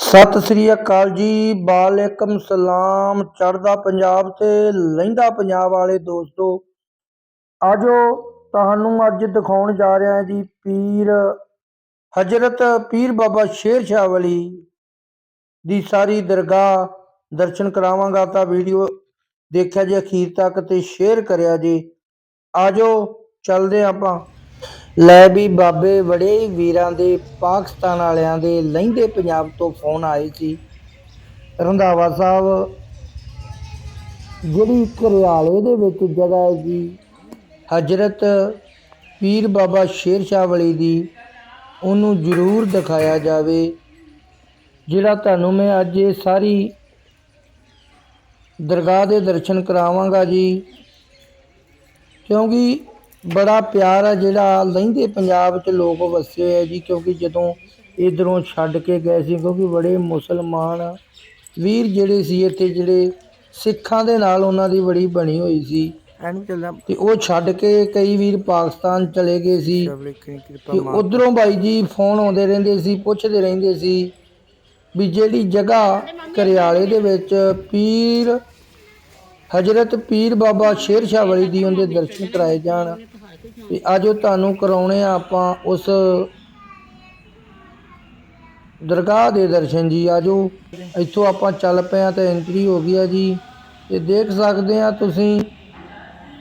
ਸਤਿ ਸ੍ਰੀ ਅਕਾਲ ਜੀ, ਵਾਲੇਕਮ ਸਲਾਮ। ਚੜਦਾ ਪੰਜਾਬ ਤੇ ਲਹਿੰਦਾ ਪੰਜਾਬ ਵਾਲੇ ਦੋਸਤੋ, ਆਜੋ ਤੁਹਾਨੂੰ ਅੱਜ ਦਿਖਾਉਣ ਜਾ ਰਿਹਾ ਹਾਂ ਜੀ ਪੀਰ, ਹਜ਼ਰਤ ਪੀਰ ਬਾਬਾ ਸ਼ੇਰ ਸ਼ਾਹ ਵਲੀ ਦੀ ਸਾਰੀ ਦਰਗਾਹ। ਦਰਸ਼ਨ ਕਰਾਵਾਂਗਾ ਤਾਂ ਵੀਡੀਓ ਦੇਖਿਆ ਜੇ ਅਖੀਰ ਤੱਕ ਤੇ ਸ਼ੇਅਰ ਕਰਿਆ ਜੀ। ਆਜੋ ਚੱਲਦੇ ਹਾਂ ਆਪਾਂ। ਲੈ ਵੀ ਬਾਬੇ ਬੜੇ ਹੀ ਵੀਰਾਂ ਦੇ, ਪਾਕਿਸਤਾਨ ਵਾਲਿਆਂ ਦੇ ਲਹਿੰਦੇ ਪੰਜਾਬ ਤੋਂ ਫੋਨ ਆਏ ਸੀ। ਰੰਧਾਵਾ ਸਾਹਿਬ, ਜਿਹੜੀ ਘਰਿਆਲੇ ਦੇ ਵਿੱਚ ਜਗ੍ਹਾ ਹੈ ਜੀ ਹਜ਼ਰਤ ਪੀਰ ਬਾਬਾ ਸ਼ੇਰ ਸ਼ਾਹ ਵਲੀ ਦੀ, ਉਹਨੂੰ ਜ਼ਰੂਰ ਦਿਖਾਇਆ ਜਾਵੇ, ਜਿਹੜਾ ਤੁਹਾਨੂੰ ਮੈਂ ਅੱਜ ਇਹ ਸਾਰੀ ਦਰਗਾਹ ਦੇ ਦਰਸ਼ਨ ਕਰਾਵਾਂਗਾ ਜੀ। ਕਿਉਂਕਿ ਬੜਾ ਪਿਆਰ ਆ ਜਿਹੜਾ ਲਹਿੰਦੇ ਪੰਜਾਬ 'ਚ ਲੋਕ ਵਸੇ ਹੋਏ ਆ ਜੀ ਕਿਉਂਕਿ ਜਦੋਂ ਇਧਰੋਂ ਛੱਡ ਕੇ ਗਏ ਸੀ ਕਿਉਂਕਿ ਬੜੇ ਮੁਸਲਮਾਨ ਵੀਰ ਜਿਹੜੇ ਸੀ ਇੱਥੇ ਜਿਹੜੇ ਸਿੱਖਾਂ ਦੇ ਨਾਲ ਉਹਨਾਂ ਦੀ ਬੜੀ ਬਣੀ ਹੋਈ ਸੀ। ਤੇ ਉਹ ਛੱਡ ਕੇ ਕਈ ਵੀਰ ਪਾਕਿਸਤਾਨ ਚਲੇ ਗਏ ਸੀ। ਤੇ ਉਧਰੋਂ ਬਾਈ ਜੀ ਫੋਨ ਆਉਂਦੇ ਰਹਿੰਦੇ ਸੀ ਪੁੱਛਦੇ ਰਹਿੰਦੇ ਸੀ ਵੀ ਜਿਹੜੀ ਜਗ੍ਹਾ ਕਰਿਆਲੇ ਦੇ ਵਿੱਚ ਪੀਰ ਹਜ਼ਰਤ ਪੀਰ ਬਾਬਾ ਸ਼ੇਰ ਸ਼ਾਹ ਵਲੀ ਦੀ ਉਹਦੇ ਦਰਸ਼ਨ ਕਰਾਏ ਜਾਣ। ਤੇ ਆਜੋ ਤੁਹਾਨੂੰ ਕਰਾਉਣੇ ਆ ਆਪਾਂ ਉਸ ਦਰਗਾਹ ਦੇ ਦਰਸ਼ਨ ਜੀ, ਆਜੋ। ਇੱਥੋਂ ਆਪਾਂ ਚੱਲ ਪਏ ਆ ਤੇ ਐਂਟਰੀ ਹੋ ਗਈ ਆ ਜੀ। ਤੇ ਦੇਖ ਸਕਦੇ ਆ ਤੁਸੀਂ,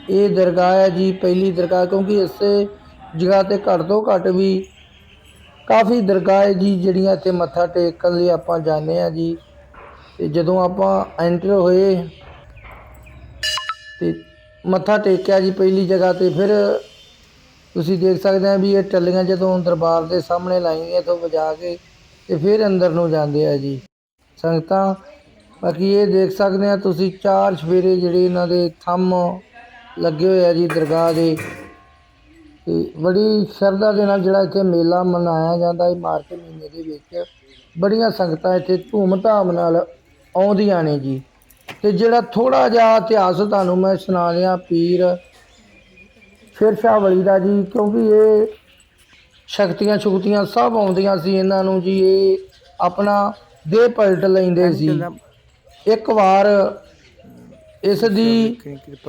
ਇਹ ਦਰਗਾਹ ਹੈ ਜੀ, ਪਹਿਲੀ ਦਰਗਾਹ, ਕਿਉਂਕਿ ਇਸੇ ਜਗ੍ਹਾ ਤੇ ਘੱਟ ਤੋਂ ਘੱਟ ਵੀ ਕਾਫੀ ਦਰਗਾਹ ਹੈ ਜੀ, ਜਿਹੜੀਆਂ ਇੱਥੇ ਮੱਥਾ ਟੇਕਣ ਲਈ ਆਪਾਂ ਜਾਂਦੇ ਆ ਜੀ। ਤੇ ਜਦੋਂ ਆਪਾਂ ਐਂਟਰ ਹੋਏ ਤੇ ਮੱਥਾ ਟੇਕਿਆ ਜੀ, ਪਹਿਲੀ ਜਗ੍ਹਾ ਤੇ, ਫਿਰ ਤੁਸੀਂ ਦੇਖ ਸਕਦੇ ਆ ਵੀ ਇਹ ਟੱਲੀਆਂ ਜਦੋਂ ਦਰਬਾਰ ਦੇ ਸਾਹਮਣੇ ਲਾਈਆਂ ਤੋਂ ਵਜਾ ਕੇ ਤੇ ਫਿਰ ਅੰਦਰ ਨੂੰ ਜਾਂਦੇ ਆ ਜੀ। ਸੰਗਤਾਂ, ਬਾਕੀ ਇਹ ਦੇਖ ਸਕਦੇ ਆ ਤੁਸੀਂ ਚਾਰ ਸਵੇਰੇ ਜਿਹੜੇ ਇਹਨਾਂ ਦੇ ਥੰਮ ਲੱਗੇ ਹੋਏ ਆ ਜੀ ਦਰਗਾਹ ਦੇ। ਤੇ ਬੜੀ ਸ਼ਰਧਾ ਦੇ ਨਾਲ ਜਿਹੜਾ ਇੱਥੇ ਮੇਲਾ ਮਨਾਇਆ ਜਾਂਦਾ ਹੈ ਮਾਰਚ ਮਹੀਨੇ ਦੇ ਵਿੱਚ। ਬੜੀਆਂ ਸੰਗਤਾਂ ਇੱਥੇ ਧੂਮ-ਧਾਮ ਨਾਲ ਆਉਂਦੀਆਂ ਨੇ ਜੀ। ਤੇ ਜਿਹੜਾ ਥੋੜਾ ਜਿਹਾ ਇਤਿਹਾਸ ਤੁਹਾਨੂੰ ਮੈਂ ਸੁਣਾ ਰਿਹਾ, ਪੀਰ ਸ਼ੇਰ ਸ਼ਾਹ ਵਲੀ ਦਾ ਜੀ ਕਿਉਂਕਿ ਇਹ ਸ਼ਕਤੀਆਂ ਸ਼ੁਕਤੀਆਂ ਸਭ ਆਉਂਦੀਆਂ ਸੀ ਇਹਨਾਂ ਨੂੰ ਜੀ ਇਹ ਆਪਣਾ ਦੇਹ ਪਲਟ ਲੈਂਦੇ ਸੀ। ਇੱਕ ਵਾਰ ਇਸ ਦੀ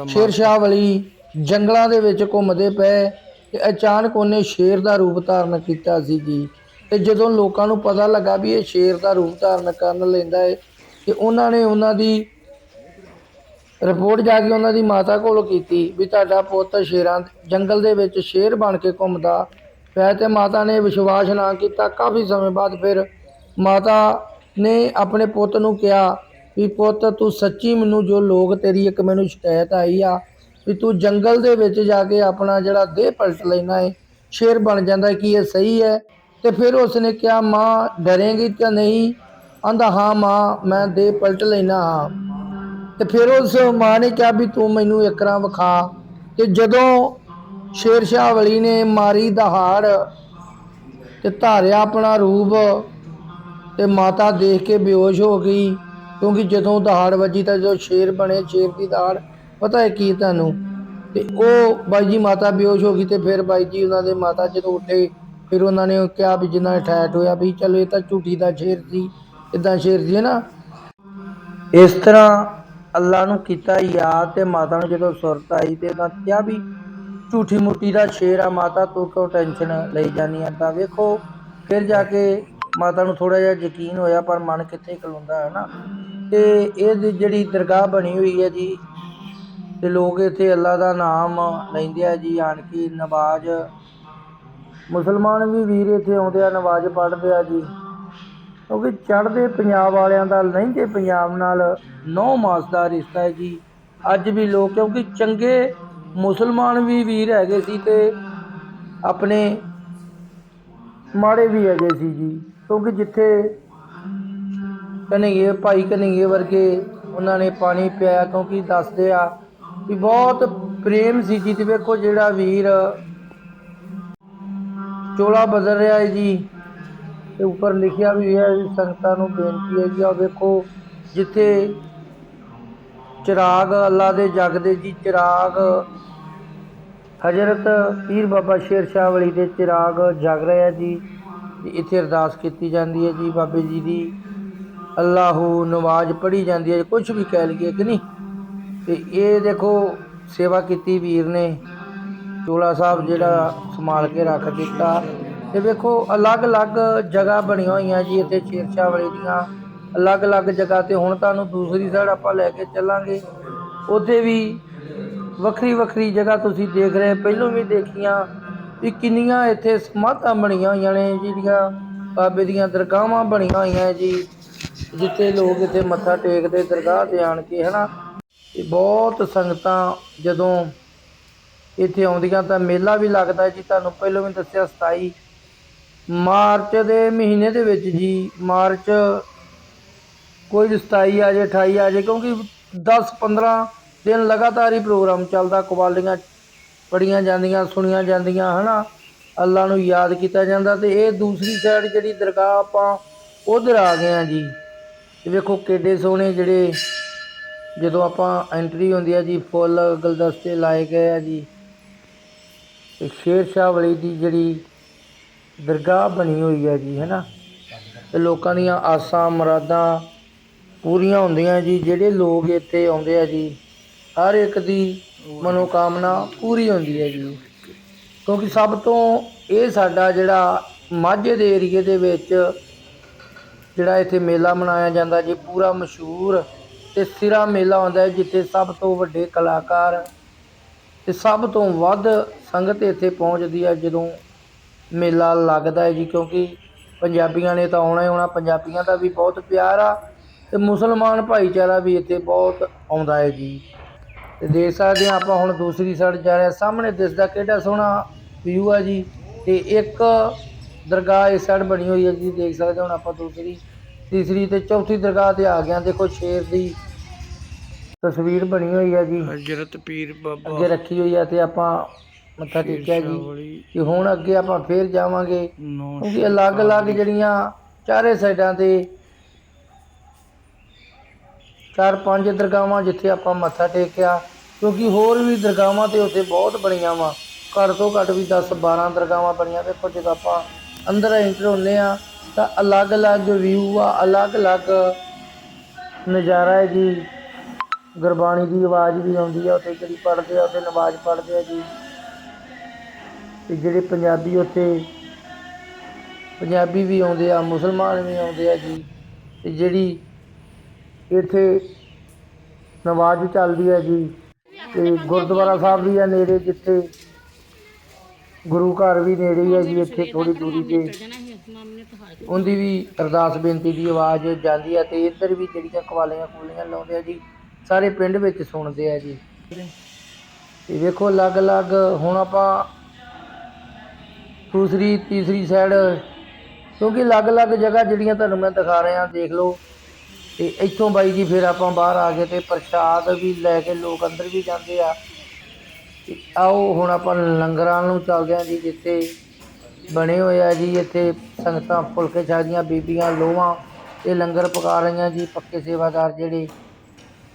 ਸ਼ੇਰ ਸ਼ਾਹ ਵਲੀ ਜੰਗਲਾਂ ਦੇ ਵਿੱਚ ਘੁੰਮਦੇ ਪਏ ਤੇ ਅਚਾਨਕ ਉਹਨੇ ਸ਼ੇਰ ਦਾ ਰੂਪ ਧਾਰਨ ਕੀਤਾ ਸੀ ਜੀ। ਤੇ ਜਦੋਂ ਲੋਕਾਂ ਨੂੰ ਪਤਾ ਲੱਗਾ ਵੀ ਇਹ ਸ਼ੇਰ ਦਾ ਰੂਪ ਧਾਰਨ ਕਰਨ ਲੈਂਦਾ ਹੈ ਤੇ ਉਹਨਾਂ ਨੇ ਉਹਨਾਂ ਦੀ ਰਿਪੋਰਟ ਜਾ ਕੇ ਉਹਨਾਂ ਦੀ ਮਾਤਾ ਕੋਲ ਕੀਤੀ ਵੀ ਤੁਹਾਡਾ ਪੁੱਤ ਸ਼ੇਰਾਂ ਜੰਗਲ ਦੇ ਵਿੱਚ ਸ਼ੇਰ ਬਣ ਕੇ ਘੁੰਮਦਾ ਪਿਆ ਤੇ ਮਾਤਾ ਨੇ ਵਿਸ਼ਵਾਸ ਨਾ ਕੀਤਾ। ਕਾਫੀ ਸਮੇਂ ਬਾਅਦ ਫਿਰ ਮਾਤਾ ਨੇ ਆਪਣੇ ਪੁੱਤ ਨੂੰ ਕਿਹਾ ਵੀ, ਪੁੱਤ, ਤੂੰ ਸੱਚੀ ਮੈਨੂੰ ਜੋ ਲੋਕ ਤੇਰੀ ਇੱਕ ਮੈਨੂੰ ਸ਼ਿਕਾਇਤ ਆਈ ਆ ਵੀ ਤੂੰ ਜੰਗਲ ਦੇ ਵਿੱਚ ਜਾ ਕੇ ਆਪਣਾ ਜਿਹੜਾ ਦੇਹ ਪਲਟ ਲੈਣਾ ਹੈ ਸ਼ੇਰ ਬਣ ਜਾਂਦਾ ਕੀ ਇਹ ਸਹੀ ਹੈ? ਤੇ ਫਿਰ ਉਸਨੇ ਕਿਹਾ, ਮਾਂ, ਡਰੇਂਗੀ ਤਾਂ ਨਹੀਂ? ਆਂਦਾ, ਹਾਂ ਮਾਂ, ਮੈਂ ਦੇਹ ਪਲਟ ਲੈਣਾ ਹਾਂ। ਤੇ ਫਿਰ ਉਸ ਮਾਂ ਨੇ ਕਿਹਾ ਵੀ ਤੂੰ ਮੈਨੂੰ ਇੱਕ ਰਾਂ ਵਿਖਾ। ਤੇ ਜਦੋਂ ਸ਼ੇਰ ਸ਼ਾਹ ਵਲੀ ਨੇ ਮਾਰੀ ਦਹਾੜ ਤੇ ਧਾਰਿਆ ਆਪਣਾ ਰੂਪ ਤੇ ਮਾਤਾ ਦੇਖ ਕੇ ਬੇਹੋਸ਼ ਹੋ ਗਈ, ਕਿਉਂਕਿ ਜਦੋਂ ਦਹਾੜ ਵੱਜੀ ਤਾਂ ਜੋ ਸ਼ੇਰ ਬਣੇ, ਸ਼ੇਰ ਦੀ ਦਹਾੜ ਪਤਾ ਹੈ ਕੀ ਤੁਹਾਨੂੰ? ਤੇ ਉਹ ਬਾਈ ਜੀ ਮਾਤਾ ਬੇਹੋਸ਼ ਹੋ ਗਈ ਤੇ ਫਿਰ ਬਾਈ ਜੀ ਉਹਨਾਂ ਦੇ ਮਾਤਾ ਜਦੋਂ ਉੱਠੇ, ਫਿਰ ਉਹਨਾਂ ਨੇ ਕਿਹਾ ਵੀ ਜਿੰਨਾ ਅਟੈਕ ਹੋਇਆ ਵੀ ਚਲੋ ਇਹ ਤਾਂ ਝੂਠੀ ਦਾ ਸ਼ੇਰ ਸੀ ਇਦਾਂ ਸ਼ੇਰ ਸੀ ਨਾ। ਇਸ ਤਰ੍ਹਾਂ ਅੱਲਾ ਨੂੰ ਕੀਤਾ ਯਾਦ ਤੇ ਮਾਤਾ ਨੂੰ ਜਦੋਂ ਸੁਰਤ ਆਈ ਤੇ ਉਹਨਾਂ ਕਿਹਾ ਵੀ ਝੂਠੀ ਮੁੱਠੀ ਦਾ ਸ਼ੇਰ ਆ ਮਾਤਾ, ਤੂੰ ਕਿਉਂ ਟੈਨਸ਼ਨ ਲਈ ਜਾਨੀ ਆ? ਤਾਂ ਵੇਖੋ, ਫਿਰ ਜਾ ਕੇ ਮਾਤਾ ਨੂੰ ਥੋੜਾ ਜਿਹਾ ਯਕੀਨ ਹੋਇਆ, ਪਰ ਮਨ ਕਿੱਥੇ ਖਲੋਂਦਾ ਹੈ ਨਾ? ਤੇ ਇਹ ਜਿਹੜੀ ਦਰਗਾਹ ਬਣੀ ਹੋਈ ਹੈ ਜੀ, ਤੇ ਲੋਕ ਇੱਥੇ ਅੱਲਾ ਦਾ ਨਾਮ ਲੈਂਦੇ ਆ ਜੀ, ਆਣ ਕੇ ਨਵਾਜ਼। ਮੁਸਲਮਾਨ ਵੀ ਵੀਰ ਇੱਥੇ ਆਉਂਦੇ ਆ, ਨਵਾਜ਼ ਪੜ੍ਹਦੇ ਆ ਜੀ। ਕਿਉਂਕਿ ਚੜ੍ਹਦੇ ਪੰਜਾਬ ਵਾਲਿਆਂ ਦਾ ਲਹਿੰਦੇ ਪੰਜਾਬ ਨਾਲ ਨੌ ਮਾਸ ਦਾ ਰਿਸ਼ਤਾ ਹੈ ਜੀ। ਅੱਜ ਵੀ ਲੋਕ, ਕਿਉਂਕਿ ਚੰਗੇ ਮੁਸਲਮਾਨ ਵੀ ਵੀਰ ਹੈਗੇ ਸੀ ਤੇ ਆਪਣੇ ਮਾੜੇ ਵੀ ਹੈਗੇ ਸੀ ਜੀ। ਕਿਉਂਕਿ ਜਿੱਥੇ ਕਨਈਏ ਭਾਈ ਕਨਈਏ ਵਰਗੇ ਉਹਨਾਂ ਨੇ ਪਾਣੀ ਪਿਆ ਕਿਉਂਕਿ ਦੱਸਦੇ ਆ ਵੀ ਬਹੁਤ ਪ੍ਰੇਮ ਸੀ ਜੀ। ਤੇ ਵੇਖੋ ਜਿਹੜਾ ਵੀਰ ਚੋਲਾ ਬਦਲ ਰਿਹਾ ਹੈ ਜੀ। ਤੇ ਉੱਪਰ ਲਿਖਿਆ ਵੀ ਹੈ, ਸੰਗਤਾਂ ਨੂੰ ਬੇਨਤੀ ਹੈ ਜੀ ਆ ਵੇਖੋ, ਜਿੱਥੇ ਚਿਰਾਗ, ਅੱਲਾ ਦੇ ਜਗਦੇ ਜੀ, ਚਿਰਾਗ, ਹਜ਼ਰਤ ਪੀਰ ਬਾਬਾ ਸ਼ੇਰ ਸ਼ਾਹ ਵਲੀ ਦੇ ਚਿਰਾਗ ਜਗ ਰਿਹਾ ਜੀ ਇੱਥੇ ਅਰਦਾਸ ਕੀਤੀ ਜਾਂਦੀ ਹੈ ਜੀ, ਬਾਬੇ ਜੀ ਦੀ, ਅੱਲਾਹੂ ਨਮਾਜ਼ ਪੜ੍ਹੀ ਜਾਂਦੀ ਹੈ ਕੁਝ ਵੀ ਕਹਿ ਲਈਏ ਕਿ ਨਹੀਂ? ਤੇ ਇਹ ਦੇਖੋ, ਸੇਵਾ ਕੀਤੀ ਵੀਰ ਨੇ, ਚੋਲਾ ਸਾਹਿਬ ਜਿਹੜਾ ਸੰਭਾਲ ਕੇ ਰੱਖ ਦਿੱਤਾ। ਤੇ ਵੇਖੋ, ਅਲੱਗ-ਅਲੱਗ ਜਗ੍ਹਾ ਬਣੀਆਂ ਹੋਈਆਂ ਜੀ ਇੱਥੇ ਸ਼ੇਰਸ਼ਾਹ ਵਾਲੇ ਦੀਆਂ। ਅਲੱਗ-ਅਲੱਗ ਜਗ੍ਹਾ ਤੇ ਹੁਣ ਤੁਹਾਨੂੰ ਦੂਸਰੀ ਸਾਈਡ ਆਪਾਂ ਲੈ ਕੇ ਚੱਲਾਂਗੇ। ਉੱਥੇ ਵੀ ਵੱਖਰੀ ਵੱਖਰੀ ਜਗ੍ਹਾ ਤੁਸੀਂ ਦੇਖ ਰਹੇ ਪਹਿਲੋਂ ਵੀ ਦੇਖੀਆਂ ਵੀ ਕਿੰਨੀਆਂ ਇੱਥੇ ਸਮਾਧਾਂ ਬਣੀਆਂ ਹੋਈਆਂ ਨੇ ਜਿਹੜੀਆਂ ਬਾਬੇ ਦੀਆਂ ਦਰਗਾਹਾਂ ਬਣੀਆਂ ਹੋਈਆਂ ਜੀ, ਜਿੱਥੇ ਲੋਕ ਇੱਥੇ ਮੱਥਾ ਟੇਕਦੇ, ਦਰਗਾਹ ਤੇ ਆਣ ਕੇ, ਹਨਾ। ਤੇ ਬਹੁਤ ਸੰਗਤਾਂ ਜਦੋਂ ਇੱਥੇ ਆਉਂਦੀਆਂ ਤਾਂ ਮੇਲਾ ਵੀ ਲੱਗਦਾ ਜੀ। ਤੁਹਾਨੂੰ ਪਹਿਲਾਂ ਵੀ ਦੱਸਿਆ 27 ਮਾਰਚ ਦੇ ਮਹੀਨੇ ਦੇ ਵਿੱਚ ਜੀ, ਮਾਰਚ ਕੋਈ 27 ਆ ਜੇ 28 ਆ ਜੇ ਕਿਉਂਕਿ 10 15 ਦਿਨ ਲਗਾਤਾਰ ਹੀ ਪ੍ਰੋਗਰਾਮ ਚੱਲਦਾ, ਕਵਾਲੀਆਂ ਪੜੀਆਂ ਜਾਂਦੀਆਂ, ਸੁਣੀਆਂ ਜਾਂਦੀਆਂ, ਹਨਾ? ਅੱਲਾ ਨੂੰ ਯਾਦ ਕੀਤਾ ਜਾਂਦਾ ਤੇ ਇਹ ਦੂਸਰੀ ਸਾਈਡ ਜਿਹੜੀ ਦਰਗਾਹ ਆਪਾਂ ਉਧਰ ਆ ਗਏ ਆ ਜੀ। ਤੇ ਵੇਖੋ ਕਿੱਡੇ ਸੋਹਣੇ ਜਿਹੜੇ ਜਦੋਂ ਆਪਾਂ ਐਂਟਰੀ ਹੁੰਦੀ ਆ ਜੀ, ਫੁੱਲ ਗੁਲਦਸਤੇ ਲਾਏ ਗਏ ਆ ਜੀ। ਤੇ ਸ਼ੇਰ ਸ਼ਾਹ ਵਲੀ ਦੀ ਜਿਹੜੀ ਦਰਗਾਹ ਬਣੀ ਹੋਈ ਹੈ ਜੀ, ਹੈਨਾ? ਤੇ ਲੋਕਾਂ ਦੀਆਂ ਆਸਾਂ, ਮੁਰਾਦਾਂ ਪੂਰੀਆਂ ਹੁੰਦੀਆਂ ਜੀ, ਜਿਹੜੇ ਲੋਕ ਇੱਥੇ ਆਉਂਦੇ ਆ ਜੀ, ਹਰ ਇੱਕ ਦੀ ਮਨੋਕਾਮਨਾ ਪੂਰੀ ਹੁੰਦੀ ਹੈ ਜੀ। ਕਿਉਂਕਿ ਸਭ ਤੋਂ ਇਹ ਸਾਡਾ ਜਿਹੜਾ ਮਾਝੇ ਦੇ ਏਰੀਏ ਦੇ ਵਿੱਚ ਜਿਹੜਾ ਇੱਥੇ ਮੇਲਾ ਮਨਾਇਆ ਜਾਂਦਾ ਜੀ, ਪੂਰਾ ਮਸ਼ਹੂਰ ਤੇ ਸਿਰਾ ਮੇਲਾ ਹੁੰਦਾ ਹੈ, ਜਿੱਥੇ ਸਭ ਤੋਂ ਵੱਡੇ ਕਲਾਕਾਰ ਤੇ ਸਭ ਤੋਂ ਵੱਧ ਸੰਗਤ ਇੱਥੇ ਪਹੁੰਚਦੀ ਹੈ, ਜਦੋਂ ਮੇਲਾ ਲੱਗਦਾ ਹੈ ਜੀ ਕਿਉਂਕਿ ਪੰਜਾਬੀਆਂ ਨੇ ਤਾਂ ਆਉਣਾ ਹੀ ਆਉਣਾ ਪੰਜਾਬੀਆਂ ਦਾ ਵੀ ਬਹੁਤ ਪਿਆਰ ਆ ਤੇ ਮੁਸਲਮਾਨ ਭਾਈਚਾਰਾ ਵੀ ਇੱਥੇ ਬਹੁਤ ਆਉਂਦਾ ਹੈ ਜੀ। ਤੇ ਦੇਖ ਸਕਦੇ ਹਾਂ ਆਪਾਂ ਹੁਣ ਦੂਸਰੀ ਸਾਈਡ ਜਾ ਰਹੇ ਹਾਂ ਸਾਹਮਣੇ ਦਿਸਦਾ ਕਿਹੜਾ ਸੋਹਣਾ ਵਿਊ ਆ ਜੀ। ਤੇ ਇੱਕ ਦਰਗਾਹ ਇਸ ਸਾਈਡ ਬਣੀ ਹੋਈ ਹੈ ਜੀ ਦੇਖ ਸਕਦੇ ਹੁਣ ਆਪਾਂ ਦੂਸਰੀ ਤੀਸਰੀ ਤੇ ਚੌਥੀ ਦਰਗਾਹ ਤੇ ਆ ਗਿਆ ਦੇਖੋ ਸ਼ੇਰ ਦੀ ਤਸਵੀਰ ਬਣੀ ਹੋਈ ਹੈ ਜੀ। ਹਜ਼ਰਤ ਪੀਰ ਅੱਗੇ ਬਾਬਾ ਰੱਖੀ ਹੋਈ ਆ ਤੇ ਆਪਾਂ ਮੱਥਾ ਟੇਕਿਆ ਜੀ। ਤੇ ਹੁਣ ਅੱਗੇ ਆਪਾਂ ਫੇਰ ਜਾਵਾਂਗੇ। ਕਿਉਂਕਿ ਅਲੱਗ-ਅਲੱਗ ਜਿਹੜੀਆਂ ਚਾਰੇ ਸਾਈਡਾਂ ਤੇ ਚਾਰ ਪੰਜ ਦਰਗਾਹਾਂ ਜਿੱਥੇ ਆਪਾਂ ਮੱਥਾ ਟੇਕਿਆ ਕਿਉਂਕਿ ਹੋਰ ਵੀ ਦਰਗਾਹਾਂ ਤੇ ਉੱਥੇ ਬਹੁਤ ਬਣੀਆਂ ਵਾ। ਘੱਟ ਤੋਂ ਘੱਟ ਵੀ 10 12 ਦਰਗਾਹਾਂ ਬਣੀਆਂ। ਵੇਖੋ ਜਦੋਂ ਆਪਾਂ ਅੰਦਰ ਐਂਟਰ ਹੁੰਦੇ ਆ ਤਾਂ ਅਲੱਗ-ਅਲੱਗ ਵਿਊ ਆ ਅਲੱਗ-ਅਲੱਗ ਨਜ਼ਾਰਾ ਹੈ ਜੀ। ਗੁਰਬਾਣੀ ਦੀ ਆਵਾਜ਼ ਵੀ ਆਉਂਦੀ ਆ ਉੱਥੇ ਜਿਹੜੀ ਪੜ੍ਹਦੇ ਆ ਉੱਥੇ ਨਮਾਜ਼ ਪੜ੍ਹਦੇ ਆ ਜੀ। ਅਤੇ ਜਿਹੜੇ ਪੰਜਾਬੀ ਉੱਥੇ ਪੰਜਾਬੀ ਵੀ ਆਉਂਦੇ ਆ, ਮੁਸਲਮਾਨ ਵੀ ਆਉਂਦੇ ਆ ਜੀ ਅਤੇ ਜਿਹੜੀ ਇੱਥੇ ਨਮਾਜ਼ ਚੱਲਦੀ ਹੈ ਜੀ ਅਤੇ ਗੁਰਦੁਆਰਾ ਸਾਹਿਬ ਵੀ ਆ ਨੇੜੇ ਜਿੱਥੇ, ਗੁਰੂ ਘਰ ਵੀ ਨੇੜੇ ਹੀ ਹੈ ਜੀ ਇੱਥੇ ਥੋੜੀ ਦੂਰੀ ਤੇ। ਉਹਦੀ ਵੀ ਅਰਦਾਸ ਬੇਨਤੀ ਦੀ ਆਵਾਜ਼ ਜਾਂਦੀ ਹੈ ਤੇ ਇੱਧਰ ਵੀ ਜਿਹੜੀਆਂ ਕਵਾਲੀਆਂ ਕੂਲੀਆਂ ਲਾਉਂਦੇ ਆ ਜੀ, ਸਾਰੇ ਪਿੰਡ ਵਿੱਚ ਸੁਣਦੇ ਆ ਜੀ। ਤੇ ਵੇਖੋ ਅਲੱਗ-ਅਲੱਗ ਹੁਣ ਆਪਾਂ ਦੂਸਰੀ, ਤੀਸਰੀ ਸਾਈਡ ਕਿਉਂਕਿ ਅਲੱਗ-ਅਲੱਗ ਜਗ੍ਹਾ ਜਿਹੜੀਆਂ ਤੁਹਾਨੂੰ ਮੈਂ ਦਿਖਾ ਰਿਹਾ, ਦੇਖ ਲਓ। ਤੇ ਇੱਥੋਂ ਬਾਈ ਜੀ ਫਿਰ ਆਪਾਂ ਬਾਹਰ ਆ ਗਏ ਤੇ ਪ੍ਰਸ਼ਾਦ ਵੀ ਲੈ ਕੇ ਲੋਕ ਅੰਦਰ ਵੀ ਜਾਂਦੇ ਆ। ਤੇ ਆਓ, ਹੁਣ ਆਪਾਂ ਲੰਗਰਾਂ ਨੂੰ ਚੱਲਦੇ ਆ ਜੀ, ਜਿੱਥੇ ਬਣੇ ਹੋਏ ਆ ਜੀ, ਇੱਥੇ ਸੰਗਤਾਂ, ਫੁਲਕੇ ਛਕਦੀਆਂ ਬੀਬੀਆਂ, ਲੋਹਾਂ, ਇਹ ਲੰਗਰ ਪਕਾ ਰਹੀਆਂ ਜੀ, ਪੱਕੇ ਸੇਵਾਦਾਰ ਜਿਹੜੇ।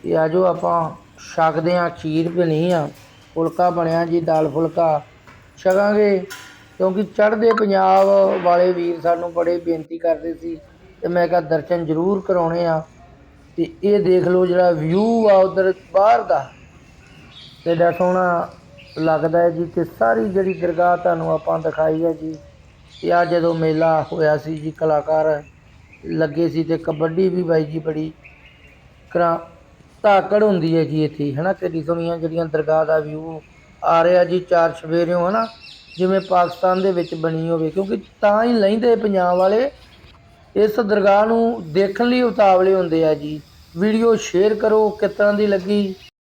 ਤੇ ਆਜੋ ਆਪਾਂ, ਛਕਦੇ ਆ ਖੀਰ ਬਣੀ ਆ, ਫੁਲਕਾ ਬਣਿਆ ਜੀ, ਦਾਲ ਫੁਲਕਾ। ਛਕਾਂਗੇ। ਕਿਉਂਕਿ ਚੜ੍ਹਦੇ ਪੰਜਾਬ ਵਾਲੇ ਵੀਰ ਸਾਨੂੰ ਬੜੇ ਬੇਨਤੀ ਕਰਦੇ ਸੀ ਅਤੇ ਮੈਂ ਕਿਹਾ ਦਰਸ਼ਨ ਜ਼ਰੂਰ ਕਰਾਉਣੇ ਆ ਅਤੇ ਇਹ ਦੇਖ ਲਓ ਜਿਹੜਾ ਵਿਊ ਆ ਉਧਰ ਬਾਹਰ ਦਾ। ਕਿੱਡਾ ਸੋਹਣਾ ਲੱਗਦਾ ਹੈ ਜੀ ਤੇ ਸਾਰੀ ਜਿਹੜੀ ਦਰਗਾਹ ਤੁਹਾਨੂੰ ਆਪਾਂ ਦਿਖਾਈ ਹੈ ਜੀ ਤੇ ਆ ਜਦੋਂ ਮੇਲਾ ਹੋਇਆ ਸੀ ਜੀ, ਕਲਾਕਾਰ ਲੱਗੇ ਸੀ ਤੇ ਕਬੱਡੀ ਵੀ ਬਾਈ ਜੀ ਬੜੀ ਕਰਾ ਧਾਕੜ ਹੁੰਦੀ ਹੈ ਜੀ ਇੱਥੇ, ਹਨਾ? ਕਿੰਨੀ ਸੋਹਣੀਆਂ ਜਿਹੜੀਆਂ ਦਰਗਾਹ ਦਾ ਵਿਊ ਆ ਰਿਹਾ ਜੀ, ਚਾਰ ਸਵੇਰਿਓਂ, ਹਨਾ? ਜਿਵੇਂ ਪਾਕਿਸਤਾਨ ਦੇ ਵਿੱਚ ਬਣੀ ਹੋਵੇ, ਕਿਉਂਕਿ ਤਾਂ ਹੀ ਲੈਂਦੇ ਪੰਜਾਬ ਵਾਲੇ ਇਸ ਦਰਗਾਹ ਨੂੰ ਦੇਖਣ ਲਈ ਉਤਾਵਲੇ ਹੁੰਦੇ ਆ ਜੀ। ਵੀਡੀਓ ਸ਼ੇਅਰ ਕਰੋ, ਕਿਸ ਤਰ੍ਹਾਂ ਦੀ ਲੱਗੀ?